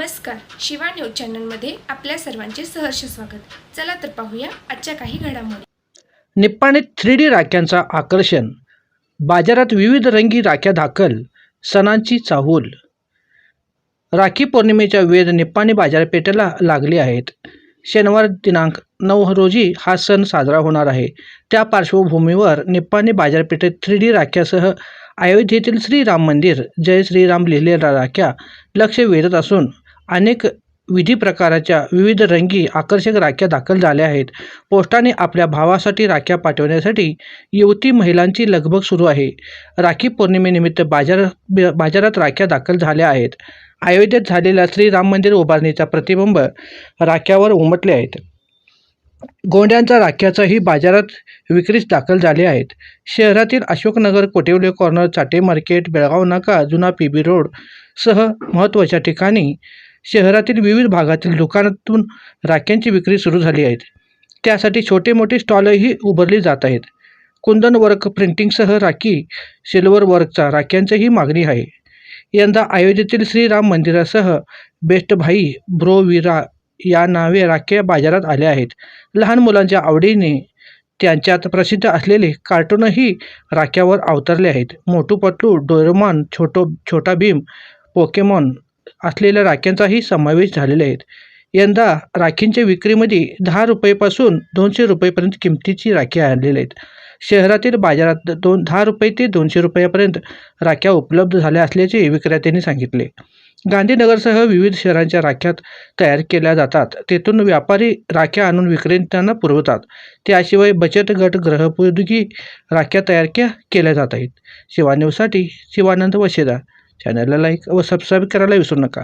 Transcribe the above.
Shiva news चॅनलमध्ये आपल्या सर्वांचे सहर्ष स्वागत. चला तर पाहूया आजच्या काही घडामोडी. निप्पाणीत थ्री डी राख्यांचा आकर्षण. बाजारात विविध रंगी राख्या दाखल सणांची चाहूल. राखी पौर्णिमेच्या वेध निप्पाणी बाजारपेठेला लागले आहेत. शनिवार दिनांक नऊ रोजी हा सण साजरा होणार आहे. त्या पार्श्वभूमीवर निप्पाणी बाजारपेठेत थ्री डी राख्यासह अयोध्येतील श्रीराम मंदिर जय श्रीराम लिहिलेल्या राख्या लक्ष वेधत असून अनेक विधी प्रकाराच्या विविध रंगी आकर्षक राख्या दाखल झाल्या आहेत. पोस्टाने आपल्या भावासाठी राख्या पाठवण्यासाठी युवती महिलांची लगबग सुरू आहे. राखी पौर्णिमेनिमित्त बाजार बाजारात राख्या दाखल झाल्या आहेत. अयोध्येत झालेल्या श्रीराम मंदिर उभारणीचा प्रतिबिंब राख्यावर उमटले आहेत. गोंड्यांचा राख्याचाही बाजारात विक्रीस दाखल झाले आहेत. शहरातील अशोकनगर कोटिवले कॉर्नर चाटे मार्केट बेळगाव नाका जुना पी बी रोड सह महत्त्वाच्या ठिकाणी शहरातील विविध भागातील दुकानातून राख्यांची विक्री सुरू झाली आहे. त्यासाठी छोटे मोठे स्टॉलही उभारली जात आहेत. कुंदन वर्क प्रिंटिंगसह राखी सिल्वर वर्कचा राख्यांचीही मागणी आहे. यंदा अयोध्येतील श्रीराम मंदिरासह बेस्ट भाई ब्रो विरा या नावे राख्या बाजारात आल्या आहेत. लहान मुलांच्या आवडीने त्यांच्यात प्रसिद्ध असलेले कार्टूनही राख्यावर अवतरले आहेत. मोटू पतलू डोरेमॉन छोटो छोटा भीम पोकेमॉन असलेल्या राख्यांचाही समावेश झालेला आहे यंदा राखींच्या विक्रीमध्ये दहा रुपयेपासून दोनशे रुपयेपर्यंत किमतीची राखी आणलेल्या आहेत. शहरातील बाजारात दोन दहा रुपये ते दोनशे रुपयापर्यंत राख्या उपलब्ध झाल्या असल्याचे विक्रेत्यांनी सांगितले. गांधीनगरसह विविध शहरांच्या राख्यात तयार केल्या जातात. तेथून व्यापारी राख्या आणून विक्रेत्यांना पुरवतात. त्याशिवाय बचत गट ग्रहपयोगी राख्या तयार केल्या जात आहेत. शिवानेवसाठी शिवानंद वशेदा चॅनलला लाईक व सबस्क्राईब करायला विसरू नका.